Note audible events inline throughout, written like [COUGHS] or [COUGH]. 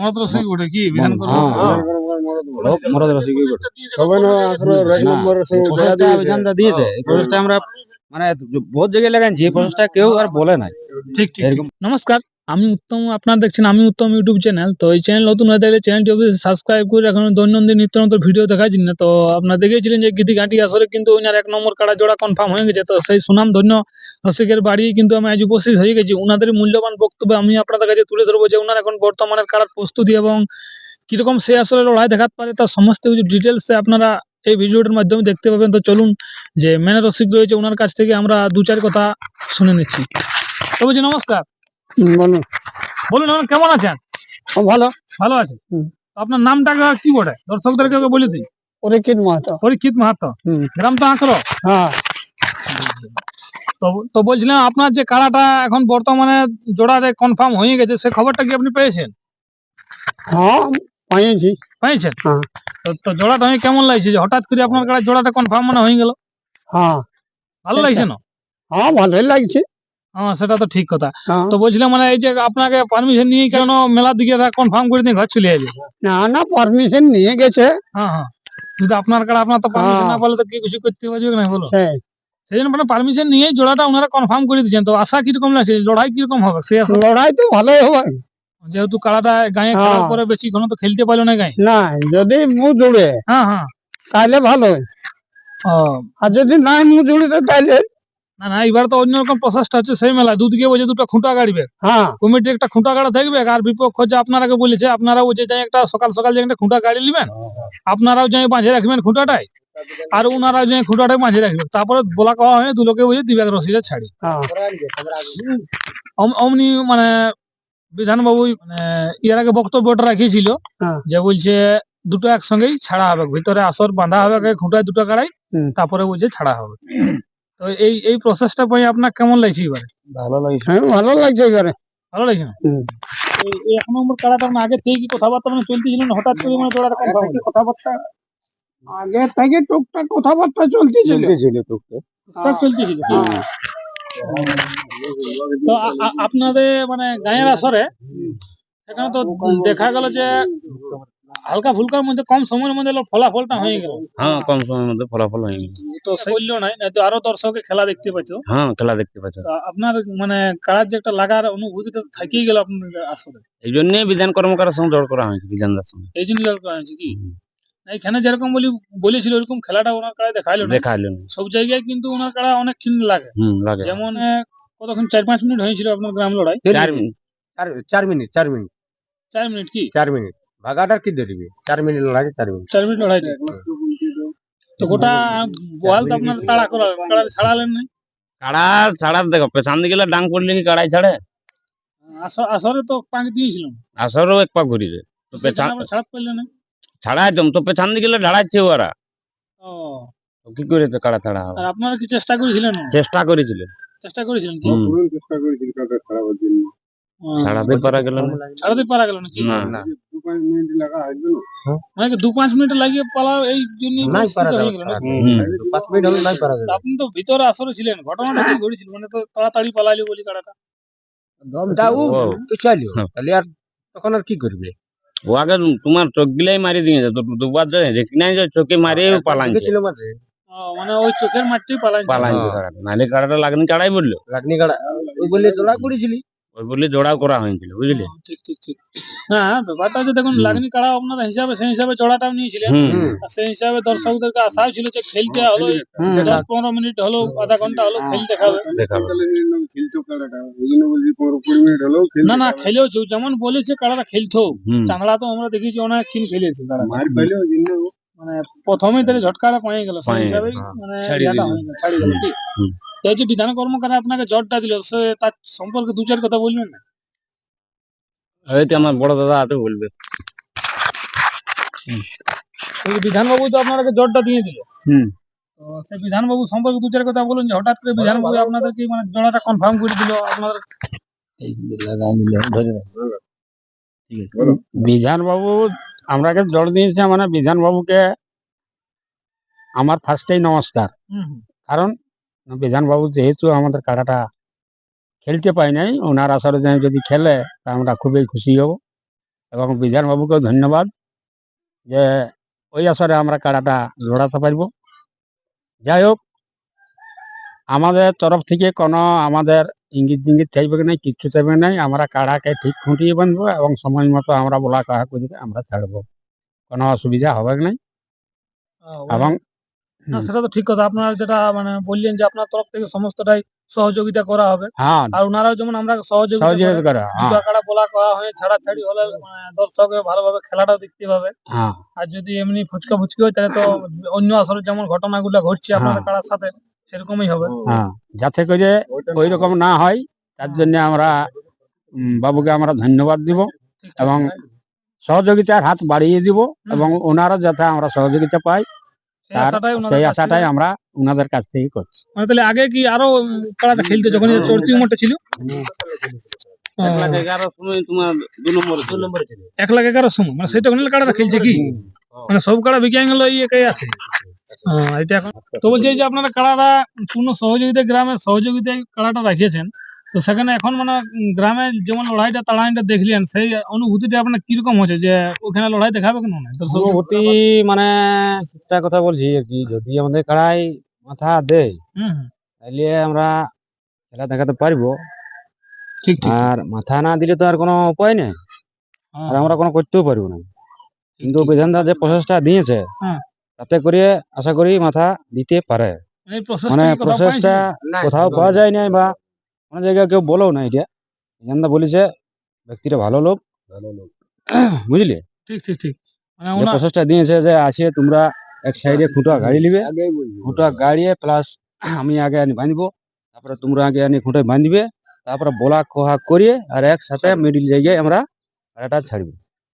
মরদ রসিক ওটা কি? বিধান করব সবাই দিয়েছে। এই প্রসেসটা আমরা মানে বহুত জায়গায় লাগাইছি এই প্রসেসটা কেউ আর বলে নাই। ঠিক ঠিক। নমস্কার। আমি উত্তম, আপনারা দেখছেন আমি উত্তম ইউটিউব চ্যানেল তো এই চ্যানেল নতুন হয়ে থাকলে চ্যানেলটি অবশ্যই সাবস্ক্রাইব করে এখন দৈনন্দিন নিত্য নতুন ভিডিও দেখার জন্য। তো আপনারা দেখেছিলেন যে গীতি ঘাটি আসরে কিন্তু ওনার এক নম্বর কাড়া জোড়া কনফার্ম হয়ে গেছে। তো সেই সুনাম ধন্য রসিকের বাড়ি কিন্তু আমি আজ উপস্থিত হয়ে গেছি। ওনাদের মূল্যবান বক্তব্য আমি আপনাদের কাছে তুলে ধরবো যে ওনার এখন বর্তমানের কাড়ার প্রস্তুতি এবং কীরকম সে আসলে লড়াই দেখাতে পারে তার সমস্ত কিছু ডিটেলসে আপনারা এই ভিডিওটার মাধ্যমে দেখতে পাবেন। তো চলুন যে মেনে রসিক রয়েছে ওনার কাছ থেকে আমরা দু চার কথা শুনে নিচ্ছি। তো বলছি নমস্কার। বলুন। বলুন এখন কেমন আছেন? ভালো। ভালো আছে আপনার নামটা কি বটে? দর্শকদেরকে ওকে বলে দিই। পরীক্ষিত মাহাতো। পরীক্ষিত মাহাতো। গ্রাম তো আঁকড়ো হ্যাঁ। তো বলছিলাম আপনার যে কাড়াটা এখন বর্তমানে জোড়াতে কনফার্ম হয়ে গেছে সে খবরটা কি আপনি পেয়েছেন? হ্যাঁ পাইছি পেয়েছেন? হ্যাঁ। তো জোড়াটা আমি কেমন লাগছে? যে হঠাৎ করে আপনার কাড়া জোড়াটা কনফার্ম মানে হয়ে গেল? হ্যাঁ। ভালো লাগছে না? হ্যাঁ ভালোই লাগছে। সেটা তো ঠিক কথা। হ্যাঁ। তো বলছিলাম মানে এই যে আপনাকে পারমিশন নিয়ে কেন মেলার দিকে কনফার্ম করে দিয়ে ঘর চলে যাবে না না পারমিশন নিয়ে গেছে। হ্যাঁ হ্যাঁ। যদি আপনার কাড়া আপনার তো পারমিশন হ্যাঁ। না পারলে তো কি কিছু করতে পারবে না বলো। সেই। জন্য মানে পারমিশন নিয়ে জোড়াটা ওনারা কনফার্ম করে দিচ্ছেন তো আশা কীরকম লাগছে? লড়াই কীরকম হবে? সে লড়াই তো ভালোই হবে। যেহেতু গায়ে খেলার হ্যাঁ। পরে বেশি ঘন তো খেলতে পারল না গায়ে। না যদি জুড়ে হ্যাঁ হ্যাঁ। তাহলে ভালো আর যদি না মুখ জুড়ে তাহলে না না এবার তো অন্যরকম প্রসেসটা হচ্ছে সেই মেলা দুদিকে বলছে দুটো খুঁটা গাড়বে। হ্যাঁ। কমিটি একটা খুঁটা গাড়া থাকবে আর বিপক্ষ যে আপনারাকে বলেছে আপনারা ওই যে যাই একটা সকাল সকাল যে একটা খুঁটা গাড়ি নেবেন আপনারাও যাই বাঁধে রাখবেন খুঁটাটাই আর ওনারা যে খুঁটাটাই বাঁধে রাখবেন তারপরে বলা কওয়া হয় দুলোকে বুঝে দিবে রসিদে ছাড়ি। হ্যাঁ। অম- অমনি মানে বিধানবাবু মানে এর আগে বক্তব্যটা রাখিয়েছিল হ্যাঁ। যে বলছে দুটো একসঙ্গেই ছাড়া হবে ভিতরে আসর বাঁধা হবে খুঁটায় দুটো গাড়াই তারপরে বলছে ছাড়া হবে। তো এই এই প্রসেসটা পাই আপনার কেমন লাগছে এবারে? ভালো লাগছে। হ্যাঁ ভালো লাগছে এবারে। ভালো লাগছে না? এক নম্বর মানে আগে থেকে কি কথাবার্তা মানে চলতেছিল না? হঠাৎ করে মানে কথাবার্তা? আগে থেকে টুকটাক কথাবার্তা চলতেছিল। চলতেছিল টুকটাক। টুকটাক চলতেছিল। তো আপনাদের মানে গায়ের আসরে সেখানে তো দেখা গেল যে হালকা ফুলকার মধ্যে কম সময়ের মধ্যে ফলাফলটা হয়ে গেল। হ্যাঁ কম সময়ের মধ্যে ফলাফল হয়ে গেল। তো বলল নাই না তো আরও দর্শকে খেলা দেখতে পাচ্ছ হ্যাঁ খেলা দেখতে পাচ্ছ আপনার মানে কারার যে একটা লাগার অনুভূতিটা থাকিয়ে গেল আপনার আসরে এই জন্য বিধান কর্মকারের সঙ্গে জড় করা হয়েছে বিধানদার সঙ্গে। এই জন্য জড় করা হয়েছে কি? এখানে যেরকম বলি বলেছিল ওরকম খেলাটা ওনার কাড়ায় দেখাইলো না। দেখা এলো না। সব জায়গায় কিন্তু ওনার কাড়া অনেকক্ষণ লাগে। হুম লাগে। যেমন কতক্ষণ? চার পাঁচ মিনিট হয়েছিল আপনার গ্রাম লড়াই? চার মিনিট। চার মিনিট চার মিনিট। চার মিনিট কি? চার মিনিট। ভাগাটার কি ধরবি চার মিনিট লাগে চার মিনিট। চার মিনিট লড়াই তো গোটা বল তো আপনার তাড়া করা কাড়া ছাড়ালেন না। কাড়া ছাড়ার দেখো পেছান দিকে ডাং পড়লে কি কাড়াই ছাড়ে? আসরে তো পাঁক দিয়েছিলাম। আসরও এক তো পেছান না। ছাড়া একদম। তো পেছান দিকে গেলে ঢাড়াচ্ছে ওরা। ও। কি করে তো কাড়া ছাড়া হবে? আপনারা কি চেষ্টা করেছিলেন? চেষ্টা করেছিল। চেষ্টা করেছিলেন কি? চেষ্টা করেছিল কাকা খারাপের জন্য। ছাড়াতে পারা গেল না। ছাড়াতে পারা গেল না। না। পাঁচ মিনিট লাগা হয়তো মানে দু পাঁচ মিনিট লাগিয়ে পালা এই জন্য নাই পারা হয়ে গেল গেল নাকি? হুম, পাঁচ মিনিট হলে নাই পারা গেল আপনি তো ভিতরে আসরে ছিলেন ঘটনাটা কি ঘটেছিল মানে তো তাড়াতাড়ি পালাইলো বলি কাড়াটা দমটা ও ও। তো চালিও হ্যাঁ। তাহলে আর তখন আর কি করবে? ও আগে তোমার চোখ গিলাই মারি দিয়েছে তো দুবার যে দেখি নাই যে চোখে মারিয়ে পালাইছে। ছিল মাঝে মানে ওই চোখের মাঠটি পালাই পালাইছে হ্যাঁ। কাড়াটা লাগনি কাড়াই বলল। রাগনি গাড়া ওই বলে তোলা করেছিলি ওই বললে জোড়াও করা হয়েছিল বুঝলি? ঠিক ঠিক ঠিক। না ব্যাপারটা হচ্ছে দেখুন লাগনি কাড়া আপনার হিসাবে সেই হিসাবে জোড়াটাও নিয়েছিলেন। আর সেই হিসাবে দর্শকদেরকে আশাও ছিল যে খেলতে হলো দশ পনেরো মিনিট হলো আধা ঘণ্টা হলো খেল দেখাবে না না খেলেও যেমন বলেছে কাড়াটা খেলতো চাংড়া তো আমরা দেখেছি অনেক কিন খেলেছে কাড়া মানে প্রথমেই তাহলে ঝটকাটা পাই গেল সেই হিসাবে হ্যাঁ। মানে ছাড়িয়ে গেল। এই যে বিধান কর্মকার আপনাকে জটটা দিল সে তার সম্পর্কে দু চার কথা বলবেন না? হয়তো আমার বড় দাদা আছে বলবে। বিধানবাবু তো আপনাকে জটটা দিয়ে দিল। হুম। তো সেই বিধানবাবু সম্পর্কে দু চার কথা বলুন যে হঠাৎ করে বিধানবাবু আপনাদেরকে মানে জোড়াটা কনফার্ম করে দিল আপনাদের বিধান বাবু আমরাকে জোর দিয়েছে মানে বিধান বাবুকে আমার ফার্স্টেই নমস্কার। কারণ বিধান বাবু যেহেতু আমাদের কাড়াটা খেলতে পাই নাই ওনার আসরে যদি খেলে তা আমরা খুবই খুশি হব। এবং বিধানবাবুকে ধন্যবাদ যে ওই আসরে আমরা কাড়াটা লড়াতে পারব যাই হোক আমাদের তরফ থেকে কোনো আমাদের ইঙ্গিত ইঙ্গিত চাইবে নাই কিচ্ছু চাইবে নাই আমরা কাড়াকে ঠিক খুঁটিয়ে বাঁধবো এবং সময় মতো আমরা বলা কাহা করে আমরা ছাড়বো। কোনো অসুবিধা হবে না এবং না, সেটা তো ঠিক কথা। আপনারা যেটা মানে বললেন যে আপনার তরফ থেকে সমস্তটাই সহযোগিতা করা হবে। হ্যাঁ। আর ওনারাও যেমন আমরা সহযোগিতা সহযোগিতা করে, করে হ্যাঁ। বলা করা হয় ছাড়াছাড়ি হলে মানে দর্শকে ভালোভাবে খেলাটাও দেখতে পাবে। হ্যাঁ। আর যদি এমনি ফুচকা ফুচকি হয় তাহলে তো অন্য আসলে যেমন ঘটনাগুলো ঘটছে আপনাদের হ্যাঁ। কারার সাথে সেরকমই হবে। হ্যাঁ যাতে করে ওই রকম না হয় তার জন্য আমরা বাবুকে আমরা ধন্যবাদ দিব এবং সহযোগিতার হাত বাড়িয়ে দিব এবং ওনারা যাতে আমরা সহযোগিতা পাই। সেই আশাটাই ওনাদের সেই কাছ থেকে- আশাটাই আমরা ওনাদের কাছ থেকে করছি। মানে তাহলে আগে কি আরও উম, কারাটা খেলতে যখন এই উমরটা ছিল? এক লাখ এগারো সময় মানে সেটা খেলছে কি? মানে সব কারা বিজ্ঞান গেল এই একাই আছে। এটা এখন তো বলছি যে আপনারা কারাটা পূর্ণ সহযোগিতা গ্রামের সহযোগিতায় কারাটা রাখিয়েছেন তো সেখানে এখন মানে গ্রামে যেমন লড়াইটা তাড়াইটা দেখলেন সেই অনুভূতিটা আপনার কীরকম হচ্ছে যে ওখানে লড়াই দেখাবে কেন না? অনুভূতি মানে একটা কথা বলছি আর কি যদি আমাদের কাড়াই মাথা দেয় তাহলে আমরা খেলা দেখাতে পারব। ঠিক ঠিক। আর মাথা না দিলে তো আর কোনো উপায় নেই হ্যাঁ, আর আমরা কোনো করতেও পারব না। কিন্তু বিধানদা যে প্রসেসটা দিয়েছে হ্যাঁ। তাতে করে আশা করি মাথা দিতে পারে। মানে প্রসেসটা কোথাও পাওয়া যায় নাই বা কোনো জায়গায় কেউ বলেও না এটা। বিধানদা বলেছে ব্যক্তিটা ভালো লোক। ভালো লোক। বুঝলি? ঠিক ঠিক ঠিক। মানে ওনার প্রসেসটা দিয়েছে যে আছে তোমরা এক সাইডে খুঁটা গাড়ি নিবে। খুঁটা গাড়িয়ে প্লাস আমি আগে আনি বাঁধবো। তারপরে তোমরা আগে আনি খুঁটে বাঁধবে। তারপরে বলা খোহা করিয়ে আর একসাথে মিডিল জায়গায় আমরা এটা ছাড়বো।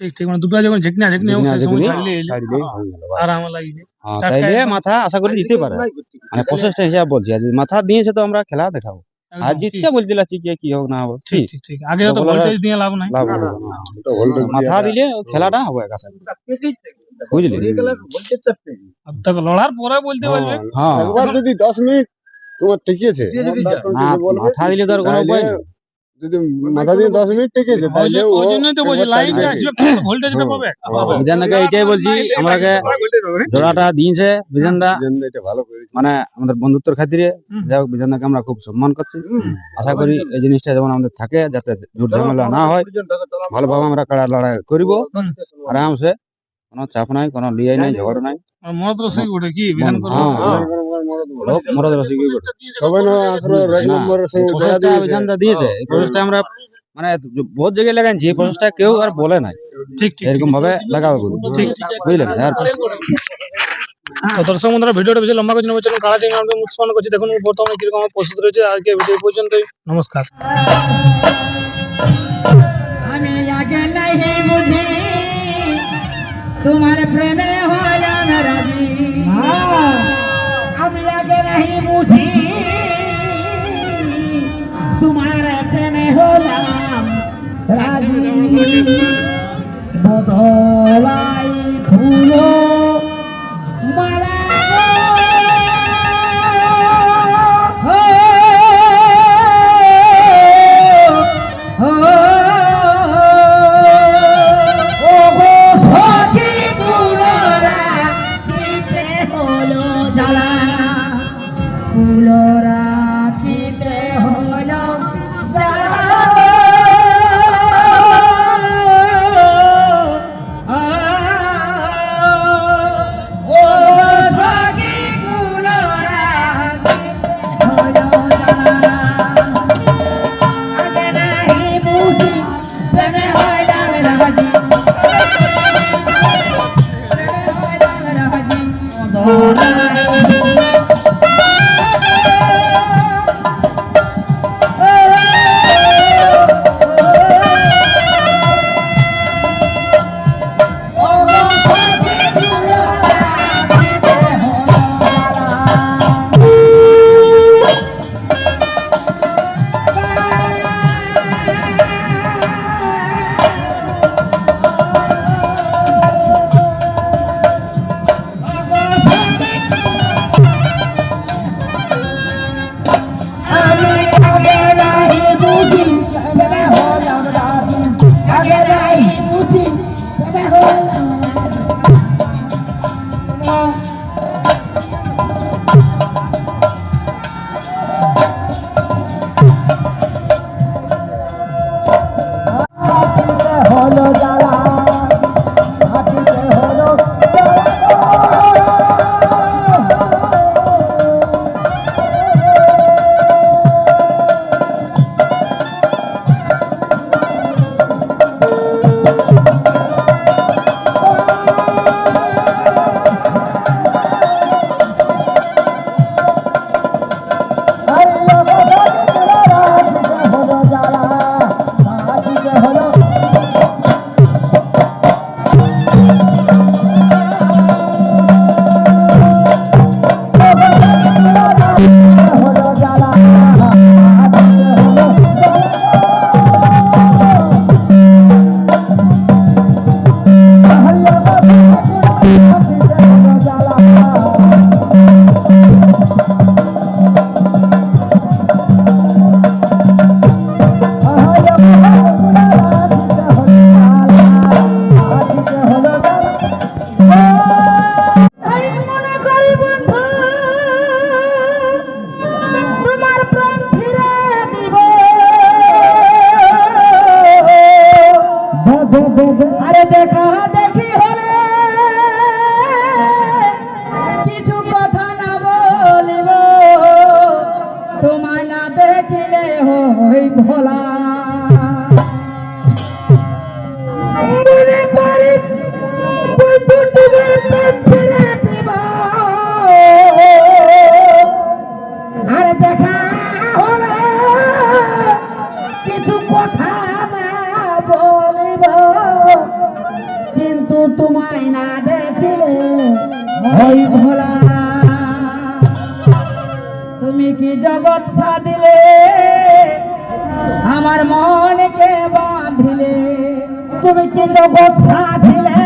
ঠিক ঠিক। মানে দুটো যখন ঝেকনা ঝেকনি হোক সেই সময় ছাড়লে এলে ছাড়লেই হয়ে গেল বাস। আরাম লাগবে হ্যাঁ, তাইলে মাথা আশা করি দিতে পারে। মানে প্রসেসটা হিসাব বলছি। মাথা দিয়েছে তো আমরা খেলা দেখাবো। আর ঠিক, বলছিল কি কি হোক না হোক ঠিক ঠিক। ঠিক আগে তো ভোল্টেজ দিয়ে লাভ নাই। লাভ। মাথা দিলে খেলাটা হবে বুঝলি? লড়ার পরে বলতে পারবে হ্যাঁ একবার যদি দশ মিনিট তোমার টিকেছে না মাথা দিলে তো আর কোনো উপায় যদি মাথা দিয়ে দশ মিনিট তাহলে ও তো বলছি একবার আসবে ভোল্টেজটা পাবে [COUGHS] হ্যাঁ। বিধানদাকে বলছি আমরাকে জোড়াটা দিয়েছে বিধানদা। এটা ভালো করেছে। মানে আমাদের বন্ধুত্বর খাতিরে যাই হোক বিধানদাকে আমরা খুব সম্মান করছি। আশা করি এই জিনিসটা যেমন আমাদের থাকে যাতে ঝুট ঝামেলা না হয় ভালোভাবে আমরা কাড়া লড়াই করিব আরামসে কোনো চাপ নাই কোনো লিয়াই নাই ঝগড়া নাই। রসিক ওটা কি? বিধান করবে হ্যাঁ। লোক মরদ রসিক সবাই না জোড়া প্রসেসটা দিয়েছে। এই প্রসেসটা আমরা মানে বহুত জায়গায় লাগাইছি এই প্রসেসটা কেউ আর বলে নাই। ঠিক ঠিক এরকম ভাবে লাগাবে বলে। ঠিক ঠিক বুঝলেন? আর তো দর্শক বন্ধুরা ভিডিওটা বেশি লম্বা করছি না বলছিলাম কারা টিম আমরা উৎসন্ন করছি। দেখুন বর্তমানে কীরকম প্রস্তুত রয়েছে। আজকে ভিডিও পর্যন্তই। নমস্কার। રે કિલે હોય ભોલા জগত সাধিলে আমার মনকে বাঁধিলে। তুমি কি জগৎ সাধিলে?